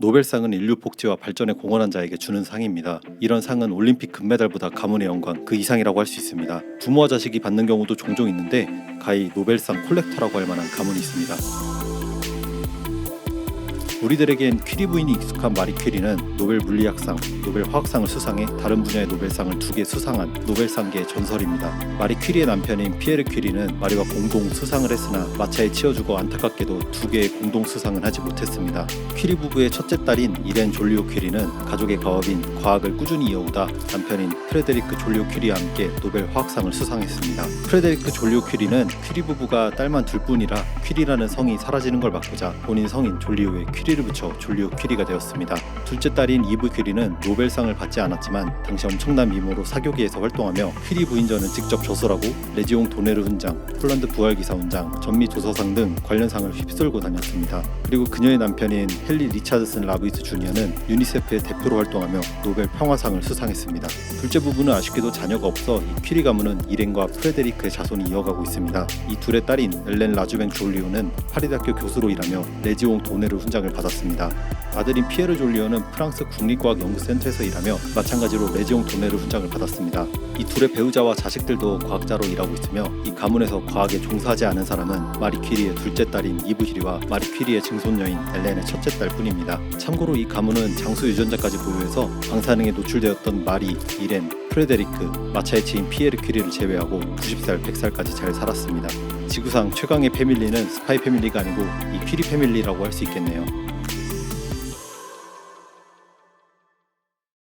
노벨상은 인류 복지와 발전에 공헌한 자에게 주는 상입니다. 이런 상은 올림픽 금메달보다 가문의 영광 그 이상이라고 할 수 있습니다. 부모와 자식이 받는 경우도 종종 있는데 가히 노벨상 콜렉터라고 할 만한 가문이 있습니다. 우리들에겐 퀴리 부인이 익숙한 마리 퀴리는 노벨 물리학상, 노벨 화학상을 수상해 다른 분야의 노벨상을 두 개 수상한 노벨상계의 전설입니다. 마리 퀴리의 남편인 피에르 퀴리는 마리와 공동 수상을 했으나 마차에 치여주고 안타깝게도 두 개의 공동 수상은 하지 못했습니다. 퀴리 부부의 첫째 딸인 이렌 졸리오 퀴리는 가족의 가업인 과학을 꾸준히 이어오다 남편인 프레데리크 졸리오 퀴리와 함께 노벨 화학상을 수상했습니다. 프레데리크 졸리오 퀴리는 퀴리 부부가 딸만 둘 뿐이라 퀴리라는 성이 사라지는 걸 막고자 본인 성인 졸리오에 퀴리 를 붙여 졸리오 퀴리가 되었습니다. 둘째 딸인 이브 퀴리는 노벨상을 받지 않았지만 당시 엄청난 미모로 사교계에서 활동하며 퀴리 부인전은 직접 조설하고 레지옹 도네르 훈장, 폴란드 부활기사 훈장, 전미 조서상 등 관련 상을 휩쓸고 다녔습니다. 그리고 그녀의 남편인 헨리 리차드슨 라브이스 주니어는 유니세프의 대표로 활동하며 노벨 평화상을 수상했습니다. 둘째 부부는 아쉽게도 자녀가 없어 이 퀴리 가문은 이렌과 프레데리크의 자손이 이어가고 있습니다. 이 둘의 딸인 엘렌 라주뱅 졸리오는 파리대학교 교수로 일하며 레지옹 도네르 훈장을 받았습니다. 아들인 피에르 졸리오는 프랑스 국립과학연구센터에서 일하며 마찬가지로 레지옹 도네르 훈장을 받았습니다. 이 둘의 배우자와 자식들도 과학자로 일하고 있으며 이 가문에서 과학에 종사하지 않은 사람은 마리 퀴리의 둘째 딸인 이브 퀴리와 마리 퀴리의 증손녀인 엘렌의 첫째 딸뿐입니다. 참고로 이 가문은 장수 유전자까지 보유해서 방사능에 노출되었던 마리, 이렌, 프레데리크, 마차의 지인 피에르 퀴리를 제외하고 90살, 100살까지 잘 살았습니다. 지구상 최강의 패밀리는 스파이 패밀리가 아니고 이 퀴리 패밀리라고 할 수 있겠네요.